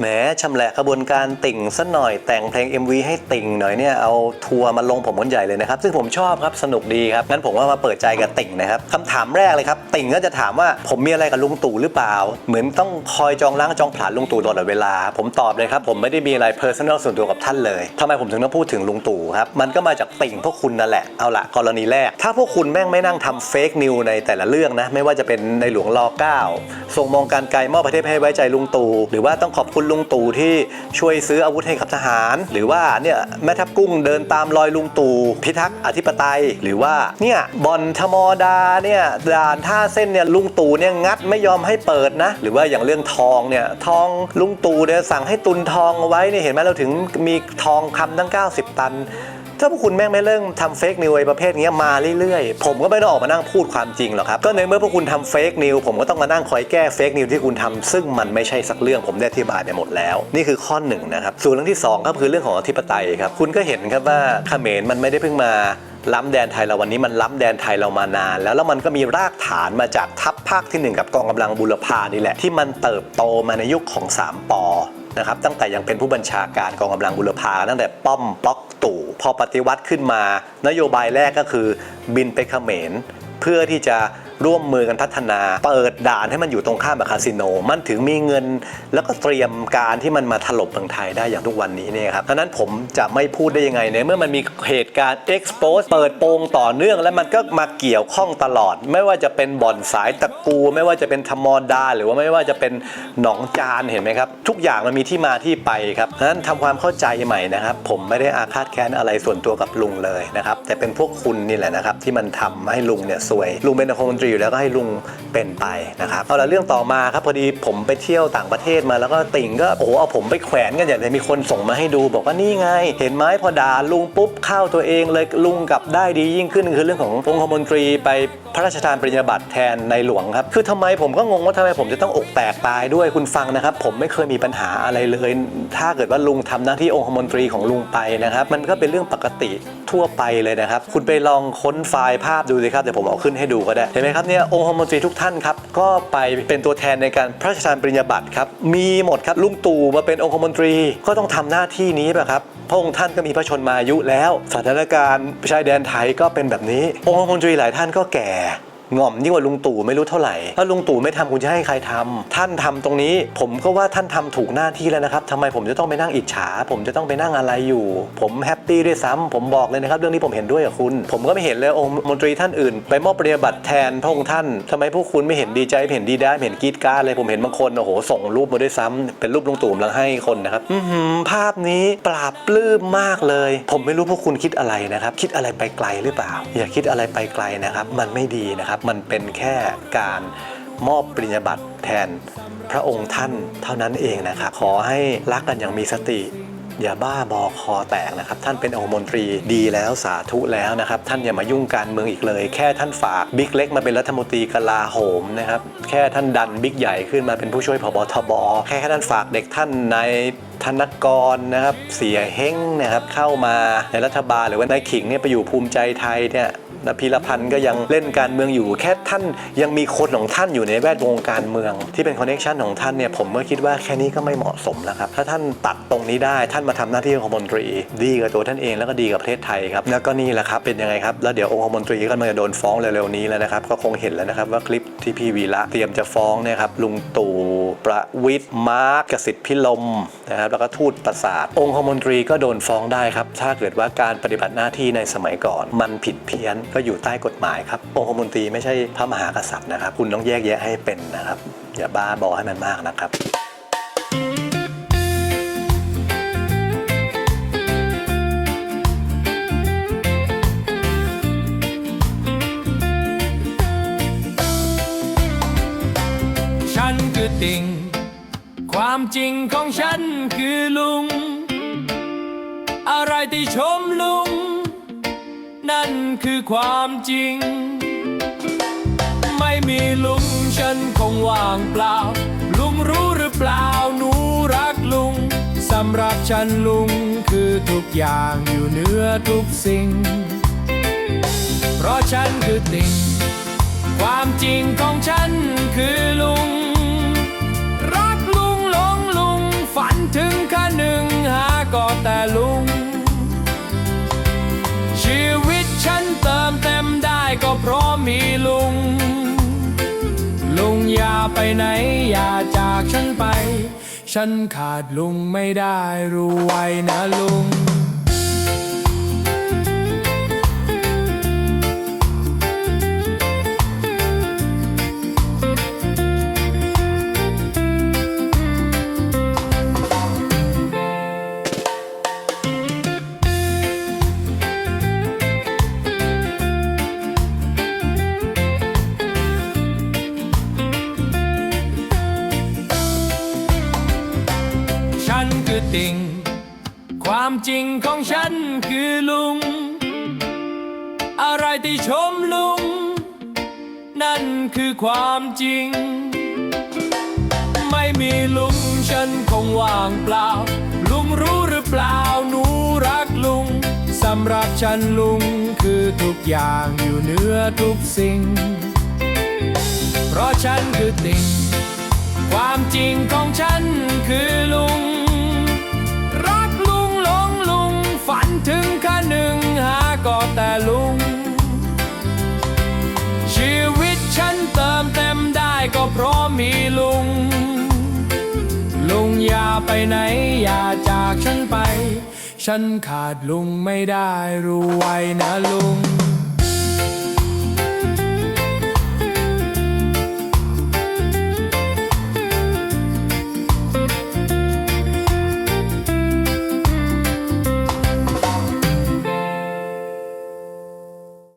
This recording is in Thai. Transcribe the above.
แหมชำแหละขบวนการติ่งสัหน่อยแต่งเพลง MV ให้ติ่งหน่อยเนี่ยเอาทัวร์มาลงผมกันใหญ่เลยนะครับ ซึ่งผมชอบครับสนุกดีครับงั้นผมว่ามาเปิดใจกับติ่งนะครับคำถามแรกเลยครับ ติ่งก็จะถามว่าผมมีอะไรกับลุงตู่หรือเปล่า เหมือนต้องคอยจองล้างจองผลาญลุงตู่ตลอดเวลา ผมตอบเลยครับ ผมไม่ได้มีอะไรเพอร์ซันอลส่วนตัวกับท่านเลยทำไมผมถึงต้องพูดถึงลุงตู่ครับมันก็มาจากติ่งพวกคุณนั่นแหละเอาละกรณีแรก ถ้าพวกคุณแม่งไม่นั่งทำเฟกนิวในแต่ละเรื่องนะไม่ว่าจะเป็นในหลวงรอเก้าส่งมองการไกลมอบประเทศให้ไว้ใจลุงตู่หรือว่าต้องขอบคุณลุงตู่ที่ช่วยซื้ออาวุธให้กับทหาร หรือว่าเนี่ยแม่ทัพกุ้งเดินตามรอยลุงตู่พิทักษ์อธิปไตย หรือว่าเนี่ยบอลธมดาเนี่ยด่านท่าเส้นเนี่ยลุงตู่เนี่ยงัดไม่ยอมให้เปิดนะ หรือว่าอย่างเรื่องทองเนี่ยทองลุงตู่เนี่ยสั่งให้ตุนทองเอาไว้เนี่ยเห็นไหมเราถึงมีทองคำทั้ง 90 ตัน ถ้าพวกคุณแม่งไม่เริ่มทำเฟกนิวไอ้ประเภทนี้มาเรื่อยๆ ผมก็ไม่ต้องออกมานั่งพูดความจริงหรอกครับ ก็ในเมื่อพวกคุณทำเฟกนิวผมก็ต้องมานั่งคอยแก้เฟกนิวที่คุณทำซึ่งมันไม่ใช่สักเรื่องผมได้อธิบายไปหมดแล้ว นี่คือข้อหนึ่งนะครับส่วนเรื่องที่สองก็คือเรื่องของอธิปไตยครับคุณก็เห็นครับว่าเขมรมันไม่ได้เพิ่งมาล้ำแดนไทยเราวันนี้มันล้ำแดนไทยเรามานานแล้วแล้วมันก็มีรากฐานมาจากทัพภาคที่หนึ่งกับกองกำลังบุรพานี่แหละ ที่มันเติบโตมาในยุคของสามปอนะครับตั้งแต่ยังเป็นผู้บัญชาการกองกำลังบุรพาตั้งแต่ป้อมป๊อกตู่ พอปฏิวัติขึ้นมา นโยบายแรกก็คือบินไปเขมรเพื่อที่จะ ร่วมมือกันพัฒนา เปิดด่านให้มันอยู่ตรงข้ามกับคาสิโน มันถึงมีเงิน แล้วก็เตรียมการที่มันมาถล่มเมืองไทยได้อย่างทุกวันนี้เนี่ยครับดังนั้นผมจะไม่พูดได้ยังไงในเมื่อมันมีเหตุการณ์ expose เปิดโปงต่อเนื่อง แล้วมันก็มาเกี่ยวข้องตลอด ไม่ว่าจะเป็นบ่อนสายตะกู ไม่ว่าจะเป็นธรรมดา หรือว่าไม่ว่าจะเป็นหนองจานเห็นไหมครับ ทุกอย่างมันมีที่มาที่ไปครับดังนั้นทำความเข้าใจใหม่นะครับ ผมไม่ได้อาฆาตแค้นอะไรส่วนตัวกับลุงเลยนะครับแต่เป็นพวกคุณนี่แหละนะครับที่มันทำให้ลุงเนี่ยซวยลุงเป็นนายกรัฐมนตรีอยู่แล้วก็ให้ลุงเป็นไปนะครับเอาละเรื่องต่อมาครับพอดีผมไปเที่ยวต่างประเทศมาแล้วก็ติ่งก็โอ้โหเอาผมไปแขวนกันอย่างเลยมีคนส่งมาให้ดู บอกว่านี่ไง เห็นไหมพอด่าลุงปุ๊บเข้าตัวเองเลยลุงกลับได้ดียิ่งขึ้นคือเรื่องขององคมนตรีไปพระราชทานปริญญาบัตรแทนในหลวงครับคือทำไมผมก็งงว่าทำไมผมจะต้องอกแตกตายด้วยคุณฟังนะครับ ผมไม่เคยมีปัญหาอะไรเลย ถ้าเกิดว่าลุงทำหน้าที่องคมนตรีของลุงไปนะครับ มันก็เป็นเรื่องปกติ ทั่วไปเลยนะครับ คุณไปลองค้นไฟล์ภาพดูสิครับ เดี๋ยวผมเอาขึ้นให้ดูก็ได้ เห็นไหมครับเนี่ยองคมนตรีทุกท่านครับ ก็ไปเป็นตัวแทนในการพระราชทานปริญญาบัตรครับ มีหมดครับลุงตู่มาเป็นองคมนตรีก็ต้องทำหน้าที่นี้ป่ะครับพระองค์ท่านก็มีพระชนมายุแล้ว สถานการณ์ชายแดนไทยก็เป็นแบบนี้ องคมนตรีหลายท่านก็แก่ ง่อมยิ่งกว่าลุงตู่ไม่รู้เท่าไหร่ ถ้าลุงตู่ไม่ทำคุณจะให้ใครทำท่านทำตรงนี้ ผมก็ว่าท่านทำถูกหน้าที่แล้วนะครับทำไมผมจะต้องไปนั่งอิจฉา ผมจะต้องไปนั่งอะไรอยู่ ผมแฮปปี้ด้วยซ้ำผมบอกเลยนะครับ เรื่องนี้ผมเห็นด้วยกับคุณ ผมก็ไม่เห็นเลยองค์มนตรีท่านอื่น ไปมอบปริญญาบัตรแทนพระองค์ท่านทำไมพวกคุณไม่เห็นดีใจเห็นดีได้เห็นกรีดกรารเลยผมเห็นบางคนโอ้โหส่งรูปมาด้วยซ้ำเป็นรูปลุงตู่กำลังให้คนนะครับอื้อหือภาพนี้ปราบปลื้มมากเลย ผมไม่รู้พวกคุณคิดอะไรนะครับ คิดอะไรไปไกลหรือเปล่า อย่าคิดอะไรไปไกลนะครับ มันไม่ดีนะครับมันเป็นแค่การมอบปริญญาบัตรแทนพระองค์ท่านเท่านั้นเองนะครับขอให้รักกันอย่างมีสติอย่าบ้าบอคอแตกนะครับ ท่านเป็นองคมนตรีดีแล้วสาธุแล้วนะครับ ท่านอย่ามายุ่งการเมืองอีกเลย แค่ท่านฝากบิ๊กเล็กมาเป็นรัฐมนตรีกลาโหมนะครับ แค่ท่านดันบิ๊กใหญ่ขึ้นมาเป็นผู้ช่วยผบทบแค่ท่านฝากเด็กท่านใน ธนกรนะครับเสียเฮ้งนะครับเข้ามาในรัฐบาลหรือว่านายขิงเนี่ยไปอยู่ภูมิใจไทยเนี่ยนะพีรพันธ์ก็ยังเล่นการเมืองอยู่แค่ท่านยังมีคนของท่านอยู่ในแวดวงการเมือง ที่เป็นคอนเนคชันของท่านเนี่ยผมก็คิดว่าแค่นี้ก็ไม่เหมาะสมแล้วครับ ถ้าท่านตัดตรงนี้ได้ท่านมาทำหน้าที่องคมนตรี ดีกับตัวท่านเองแล้วก็ดีกับประเทศไทยครับแล้วก็นี่แหละครับเป็นยังไงครับแล้วเดี๋ยวองคมนตรีก็มันจะโดนฟ้องเร็วๆนี้แล้วนะครับก็คงเห็นแล้วนะครับว่าคลิปที่พี่วีระเตรียมจะฟ้องเนี่ยครับลุงตู่ประวิทย์มาร์กกสิทธิ์พิลมนะครับแล้วก็ทูตประสาท องคมนตรีก็โดนฟ้องได้ครับ ถ้าเกิดว่าการปฏิบัติหน้าที่ในสมัยก่อน มันผิดเพี้ยนก็อยู่ใต้กฎหมายครับ องคมนตรีไม่ใช่พระมหากษัตริย์นะครับ คุณต้องแยกแยะให้เป็นนะครับ อย่าบ้าบอให้มันมากนะครับฉัน ความจริงของฉันคือลุง อะไรที่ชมลุง นั่นคือความจริง ไม่มีลุงฉันคงว่างเปล่า ลุงรู้หรือเปล่าหนูรักลุงสำหรับฉันลุงคือทุกอย่างอยู่เหนือทุกสิ่ง เพราะฉันคือติ่งความจริงของฉัน ก็เพราะมีลุง ลุงอย่าไปไหนอย่าจากฉันไป ฉันขาดลุงไม่ได้รู้ไว้นะลุง ติ่ง ความจริงของฉันคือลุง อะไรที่ชมลุง นั่นคือความจริง ไม่มีลุงฉันคงว่างเปล่า ลุงรู้หรือเปล่าหนูรักลุงสำหรับฉันลุงคือทุกอย่างอยู่เหนือทุกสิ่ง เพราะฉันคือติ่ง ความจริงของฉัน ก็เพราะมีลุง ลุงอย่าไปไหนอย่าจากฉันไป ฉันขาดลุงไม่ได้รู้ไว้นะลุง